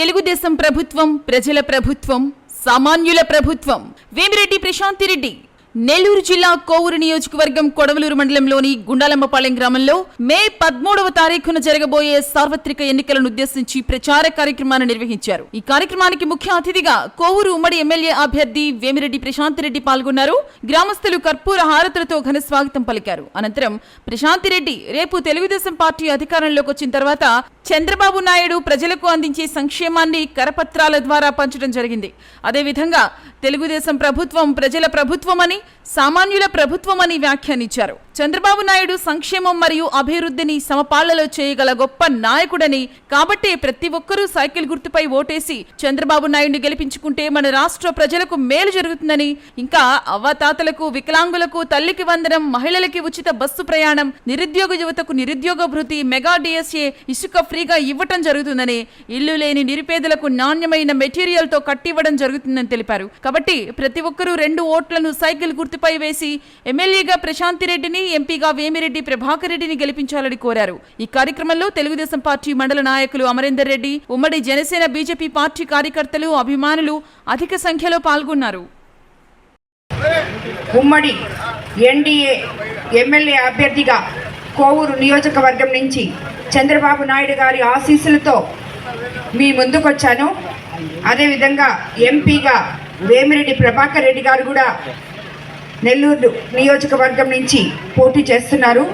తెలుగుదేశం ప్రభుత్వం ప్రజల ప్రభుత్వం సామాన్యుల ప్రభుత్వం. వేమిరెడ్డి ప్రశాంతిరెడ్డి నెల్లూరు జిల్లా కోవూరు నియోజకవర్గం కొడవలూరు మండలంలోని గుండాలమ్మపాలెం గ్రామంలో మే పదమూడవ తారీఖున జరగబోయే సార్వత్రిక ఎన్నికలను ఉద్దేశించి ప్రచార కార్యక్రమాన్ని నిర్వహించారు. ఈ కార్యక్రమానికి ముఖ్య అతిథిగా కోవూరు ఉమ్మడి ఎమ్మెల్యే అభ్యర్థి వేమిరెడ్డి ప్రశాంతిరెడ్డి పాల్గొన్నారు. గ్రామస్తులు కర్పూర హారతులతో ఘన స్వాగతం పలికారు. అనంతరం ప్రశాంతిరెడ్డి రేపు తెలుగుదేశం పార్టీ అధికారంలోకి వచ్చిన తర్వాత చంద్రబాబు నాయుడు ప్రజలకు అందించే సంక్షేమాన్ని కరపత్రాల ద్వారా పంచడం జరిగింది. అదేవిధంగా తెలుగుదేశం ప్రభుత్వం ప్రజల ప్రభుత్వమని సామాన్యుల ప్రభుత్వమని వ్యాఖ్యానించారు. చంద్రబాబు నాయుడు సంక్షేమం మరియు అభివృద్ధిని సమపాళ్ళలో చేయగల గొప్ప నాయకుడని కాబట్టే ప్రతి ఒక్కరూ సైకిల్ గుర్తుపై ఓటేసి చంద్రబాబు నాయుడిని గెలిపించుకుంటే మన రాష్ట్ర ప్రజలకు మేలు జరుగుతుందని ఇంకా అవ్వతాతలకు వికలాంగులకు తల్లికి వందనం మహిళలకి ఉచిత బస్సు ప్రయాణం నిరుద్యోగ యువతకు నిరుద్యోగ భృతి మెగా డిఎస్ఏ ఇసుక ఫ్రీగా ఇవ్వటం జరుగుతుందని ఇల్లు లేని నిరుపేదలకు నాణ్యమైన మెటీరియల్తో కట్టివ్వడం జరుగుతుందని తెలిపారు. కాబట్టి ప్రతి ఒక్కరూ రెండు ఓట్లను సైకిల్ గుర్తుపై వేసి ఎమ్మెల్యేగా ప్రశాంతి రెడ్డిని ఎంపీగా వేమిరెడ్డి ప్రభాకర్ రెడ్డిని గెలిపించాలని కోరారు. ఈ కార్యక్రమంలో తెలుగుదేశం పార్టీ మండల నాయకులు అమరేందర్ రెడ్డి ఉమ్మడి జనసేన బీజేపీ పార్టీ కార్యకర్తలు అభిమానులు అధిక సంఖ్యలో పాల్గొన్నారు. ఉమ్మడి ఎన్డీఏ ఎమ్మెల్యే అభ్యర్థిగా కోవూరు నియోజకవర్గం నుంచి చంద్రబాబు నాయుడు గారి ఆశీస్సులతో మీ ముందుకొచ్చాను. అదేవిధంగా ఎంపీగా వేమిరెడ్డి ప్రభాకర్ రెడ్డి గారు కూడా నెల్లూరు నియోజకవర్గం నుంచి పోటీ చేస్తున్నారు.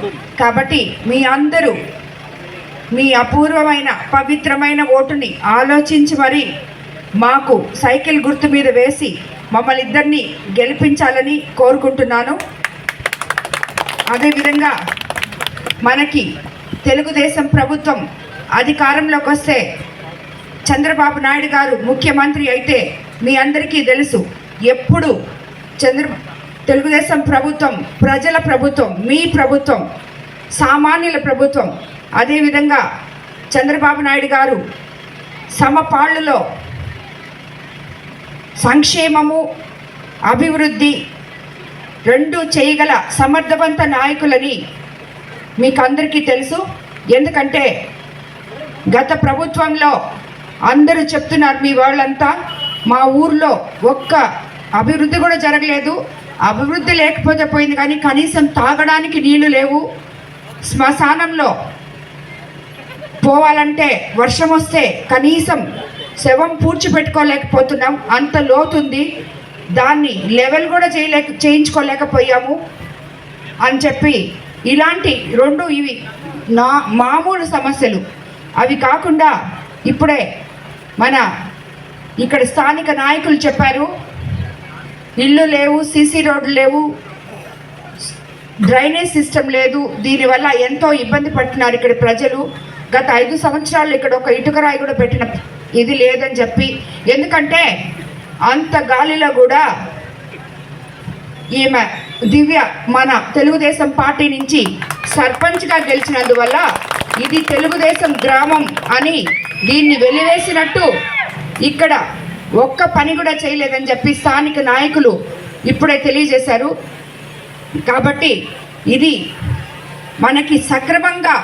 కాబట్టి మీ అందరూ మీ అపూర్వమైన పవిత్రమైన ఓటుని ఆలోచించి మరి మాకు సైకిల్ గుర్తు మీద వేసి మమ్మల్ని ఇద్దరిని గెలిపించాలని కోరుకుంటున్నాను. అదేవిధంగా మనకి తెలుగుదేశం ప్రభుత్వం అధికారంలోకి వస్తే చంద్రబాబు నాయుడు గారు ముఖ్యమంత్రి అయితే మీ అందరికీ తెలుసు. ఎప్పుడు చంద్ర తెలుగుదేశం ప్రభుత్వం ప్రజల ప్రభుత్వం మీ ప్రభుత్వం సామాన్యుల ప్రభుత్వం అదేవిధంగా చంద్రబాబు నాయుడు గారు సమపాళ్ళలో సంక్షేమము అభివృద్ధి రెండు చేయగల సమర్థవంత నాయకులని మీకు అందరికీ తెలుసు. ఎందుకంటే గత ప్రభుత్వంలో అందరూ చెప్తున్నారు మీ వాళ్ళంతా మా ఊర్లో ఒక్క అభివృద్ధి కూడా జరగలేదు. అభివృద్ధి లేకపోతే పోయింది కానీ కనీసం తాగడానికి నీళ్ళు లేవు. శ్మశానంలో పోవాలంటే వర్షం వస్తే కనీసం శవం పూడ్చిపెట్టుకోలేకపోతున్నాం. అంత లోతుంది. దాన్ని లెవెల్ కూడా చేయలేక చేయించుకోలేకపోయాము అని చెప్పి ఇలాంటి రెండు ఇవి నా మామూలు సమస్యలు. అవి కాకుండా ఇప్పుడే మన ఇక్కడ స్థానిక నాయకులు చెప్పారు ఇల్లు లేవు సీసీ రోడ్లు లేవు డ్రైనేజ్ సిస్టమ్ లేదు. దీనివల్ల ఎంతో ఇబ్బంది పడుతున్నారు ఇక్కడ ప్రజలు. గత ఐదు సంవత్సరాలు ఇక్కడ ఒక ఇటుకరాయి కూడా పెట్టిన ఇది లేదని చెప్పి. ఎందుకంటే అంత గాలిలో కూడా ఈమె దివ్య మన తెలుగుదేశం పార్టీ నుంచి సర్పంచ్గా గెలిచినందువల్ల ఇది తెలుగుదేశం గ్రామం అని దీన్ని వెలివేసినట్టు ఇక్కడ ఒక్క పని కూడా చేయలేదని చెప్పి స్థానిక నాయకులు ఇప్పుడే తెలియజేశారు. కాబట్టి ఇది మనకి సక్రమంగా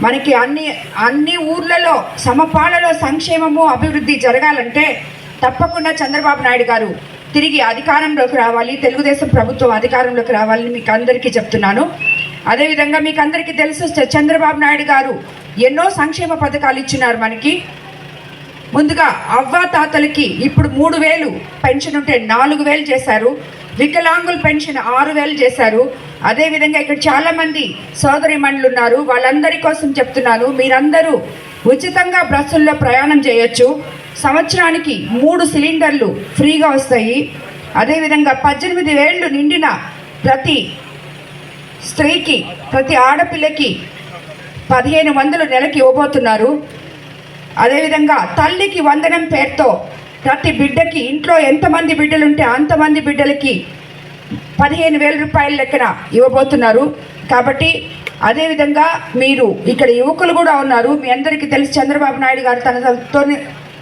మనకి అన్ని అన్ని ఊర్లలో సమపాలలో సంక్షేమము అభివృద్ధి జరగాలంటే తప్పకుండా చంద్రబాబు నాయుడు గారు తిరిగి అధికారంలోకి రావాలి తెలుగుదేశం ప్రభుత్వం అధికారంలోకి రావాలని మీకు అందరికీ చెప్తున్నాను. అదేవిధంగా మీకు అందరికీ తెలుసు చంద్రబాబు నాయుడు గారు ఎన్నో సంక్షేమ పథకాలు ఇచ్చినారు మనకి. ముందుగా అవ్వాతాతలకి ఇప్పుడు మూడు వేలు పెన్షన్ ఉంటే నాలుగు వేలు చేశారు. వికలాంగుల పెన్షన్ ఆరు వేలు చేశారు. అదేవిధంగా ఇక్కడ చాలామంది సోదరిమణులు ఉన్నారు. వాళ్ళందరి కోసం చెప్తున్నాను. మీరందరూ ఉచితంగా బస్సుల్లో ప్రయాణం చేయొచ్చు. సంవత్సరానికి మూడు సిలిండర్లు ఫ్రీగా వస్తాయి. అదేవిధంగా పద్దెనిమిది వేళ్ళు నిండిన ప్రతి స్త్రీకి ప్రతి ఆడపిల్లకి పదిహేను వందలు నెలకి ఇవ్వబోతున్నారు. అదేవిధంగా తల్లికి వందనం పేరుతో ప్రతి బిడ్డకి ఇంట్లో ఎంతమంది బిడ్డలు ఉంటే అంతమంది బిడ్డలకి పదిహేను వేల రూపాయల లెక్కన ఇవ్వబోతున్నారు. కాబట్టి అదేవిధంగా మీరు ఇక్కడ యువకులు కూడా ఉన్నారు. మీ అందరికీ తెలిసి చంద్రబాబు నాయుడు గారు తన తొలి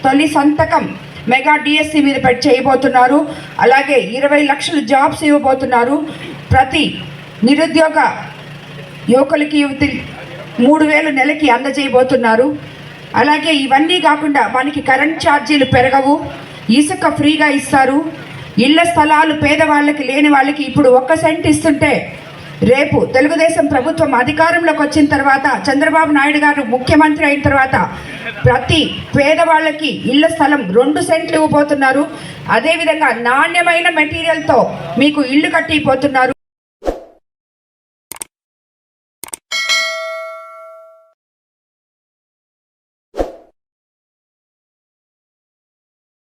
తొలి సంతకం మెగా డిఎస్సి మీద పెట్టి చేయబోతున్నారు. అలాగే ఇరవై లక్షల జాబ్స్ ఇవ్వబోతున్నారు. ప్రతి నిరుద్యోగ యువకులకి యువతి మూడు వేలు నెలకి అందజేయబోతున్నారు. అలాగే ఇవన్నీ కాకుండా మనకి కరెంట్ ఛార్జీలు పెరగవు ఇసుక ఫ్రీగా ఇస్తారు. ఇళ్ళ స్థలాలు పేదవాళ్ళకి లేని వాళ్ళకి ఇప్పుడు ఒక్క సెంట్ ఇస్తుంటే రేపు తెలుగుదేశం ప్రభుత్వం అధికారంలోకి వచ్చిన తర్వాత చంద్రబాబు నాయుడు గారు ముఖ్యమంత్రి అయిన తర్వాత ప్రతి పేదవాళ్ళకి ఇళ్ళ స్థలం రెండు సెంట్లు ఇవ్వబోతున్నారు. అదేవిధంగా నాణ్యమైన మెటీరియల్తో మీకు ఇల్లు కట్టిపోతున్నారు.